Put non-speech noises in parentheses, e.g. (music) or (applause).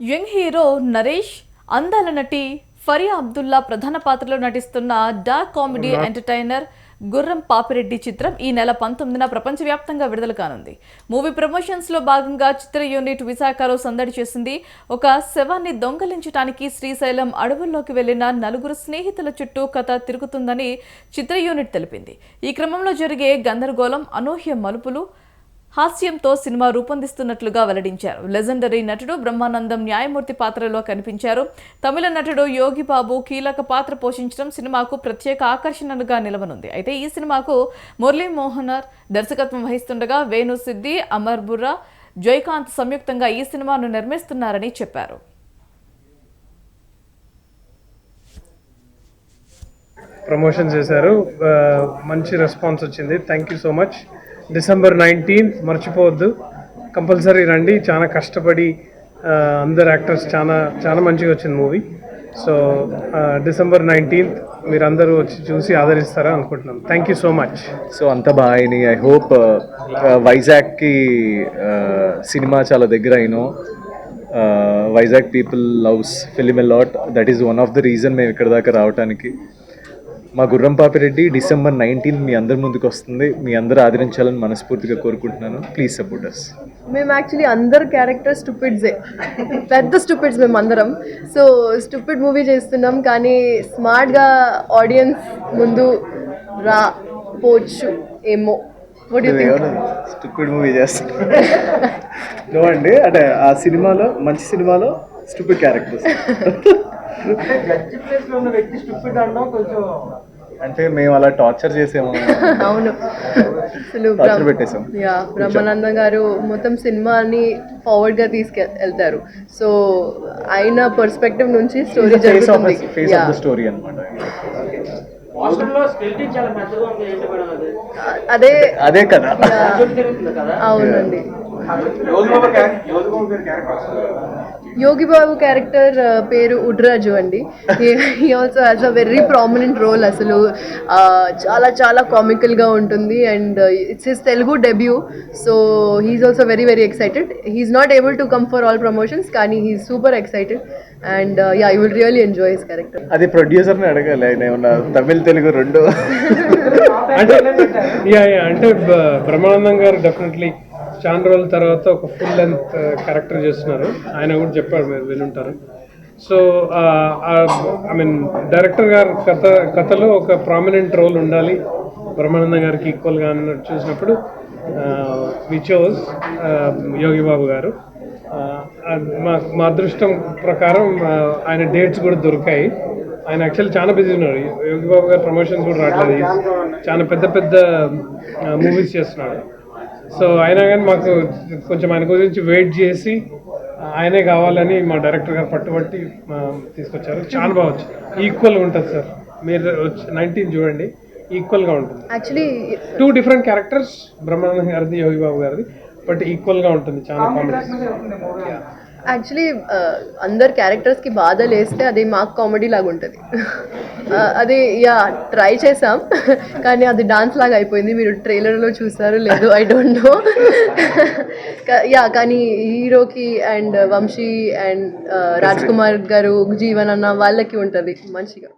Young hero Naresh అందాల నటి ఫరియా అబ్దుల్లా ప్రధాన పాత్రలో నటిస్తున్న డార్క్ కామెడీ ఎంటర్టైనర్ గుర్రం పాపిరెడ్డి చిత్రం ఈ నెల పంతొమ్మిదిన ప్రపంచవ్యాప్తంగా విడుదల కానుంది. మూవీ ప్రమోషన్స్లో భాగంగా చిత్ర యూనిట్ విశాఖలో సందడి చేసింది. ఒక శవాన్ని దొంగలించడానికి శ్రీశైలం అడవుల్లోకి వెళ్ళిన నలుగురు స్నేహితుల చుట్టూ కథ తిరుగుతుందని చిత్ర యూనిట్ తెలిపింది. ఈ క్రమంలో జరిగే గందరగోళం అనూహ్య మలుపులు హాస్యంతో సినిమా రూపొందిస్తున్నట్లుగా వెల్లడించారు. లెజెండరీ నటుడు బ్రహ్మానందం న్యాయమూర్తి పాత్రలో కనిపించారు. తమిళ నటుడు యోగి బాబు కీలక పాత్ర పోషించడం సినిమాకు ప్రత్యేక ఆకర్షణగా నిలవనుంది. అయితే ఈ సినిమాకు మురళీ మోహనర్ దర్శకత్వం వహిస్తుండగా వేణు సిద్ధి అమర్ బుర్రా జయకాంత్ సంయుక్తంగా ఈ సినిమాను నిర్మిస్తున్నారని చెప్పారు. ప్రమోషన్ చేశారు. మంచి రెస్పాన్స్ వచ్చింది. Thank you so much December nineteenth మర్చిపోవద్దు. కంపల్సరీ రండి. చాలా కష్టపడి అందరు యాక్టర్స్ చాలా చాలా మంచిగా వచ్చింది మూవీ. సో డిసెంబర్ నైన్టీన్త్ మీరు అందరూ వచ్చి చూసి ఆదరిస్తారా అనుకుంటున్నాం. Thank you so much so అంత బాగా అయినాయి. ఐ హోప్ వైజాగ్కి సినిమా చాలా దగ్గర అయినో. Vizag people loves film lot that is one of the reason మేము ఇక్కడ దాకా రావడానికి మా గుర్రం పాపిరెడ్డి డిసెంబర్ నైన్టీన్త్ మీ అందరి ముందుకు వస్తుంది. మీ అందరూ ఆదరించాలని మనస్ఫూర్తిగా కోరుకుంటున్నాను. ప్లీజ్ సపోర్ట్ అస్ మేము యాక్చువల్లీ అందరు క్యారెక్టర్ స్టూపిడ్సే పెద్ద స్టూపిడ్స్ మేము అందరం. సో స్టూపిడ్ మూవీ చేస్తున్నాం కానీ స్మార్ట్గా ఆడియన్స్ ముందు రా పోవచ్చు ఏమో? స్టూపిడ్ మూవీ చేస్తాను అండి. అంటే ఆ సినిమాలో మంచి సినిమాలో స్టూపిడ్ క్యారెక్టర్స్ (laughs) అంటే మేము అలా టార్చర్ చేసాము. అవును. అసలు టార్చర్ పెట్టేసాం యా బ్రహ్మానందం గారు మొత్తం సినిమాని ఫార్వర్డ్గా తీసుకెళ్తారు. సో ఆయన పర్స్పెక్టివ్ నుంచి స్టోరీ జరుగుతుంది. Face Yeah. Of the story అది? అదే కదా. అవునండి. యోగి బాబు క్యారెక్టర్ పేరు ఉడ్రాజు అండి. He also has a very prominent role అసలు. చాలా చాలా కామికల్గా ఉంటుంది and it's his Telugu debut so he is also very very excited he is not able to come for all promotions కానీ he is super excited and yeah you will really enjoy his character అది ప్రొడ్యూసర్ని అడగాలి ఆయన ఏమన్నా తమిళ్ తెలుగు రెండు? (laughs) అంటే yeah yeah అంటే బ్రహ్మానందం గారు డెఫినెట్లీ చాలా రోజుల తర్వాత ఒక ఫుల్ లెంత్ క్యారెక్టర్ చేస్తున్నారు. ఆయన కూడా చెప్పారు మీరు వినుంటారు. సో ఐ మీన్ డైరెక్టర్ గారు కథ కథలో ఒక ప్రామినెంట్ రోల్ ఉండాలి. బ్రహ్మానందం గారికి ఈక్వల్గా అన్నట్టు చూసినప్పుడు వి చోజ్ యోగి బాబు గారు. మా మా అదృష్టం ప్రకారం ఆయన డేట్స్ కూడా దొరికాయి. ఆయన యాక్చువల్లీ చాలా బిజీ ఉన్నారు. యోగి బాబు గారు ప్రమోషన్స్ కూడా రావట్లేదు. చాలా పెద్ద పెద్ద మూవీస్ చేస్తున్నాడు. సో అయినా కానీ మాకు కొంచెం ఆయన గురించి వెయిట్ చేసి ఆయనే కావాలని మా డైరెక్టర్ గారు పట్టుబట్టి తీసుకొచ్చారు. చాలా బాగా వచ్చింది. ఈక్వల్గా ఉంటుంది సార్. మీరు వచ్చి నైన్టీన్ చూడండి. ఈక్వల్గా ఉంటుంది. Actually two different characters Brahmananda గారిది యోగి బాబు గారిది బట్ ఈక్వల్గా ఉంటుంది చాలా కామెడీ యాక్చువల్లీ uh, అందరు క్యారెక్టర్స్కి బాధ లేస్తే అది మాకు కామెడీ లాగా ఉంటుంది. అది యా ట్రై చేసాం. (laughs) కానీ అది డాన్స్ లాగా అయిపోయింది. మీరు ట్రైలర్లో చూసారో లేదో ఐ డోంట్ నో యా కానీ హీరోకి and uh, Vamsi and uh, Raj Kumar గారు జీవన్ అన్న వాళ్ళకి ఉంటుంది మంచిగా.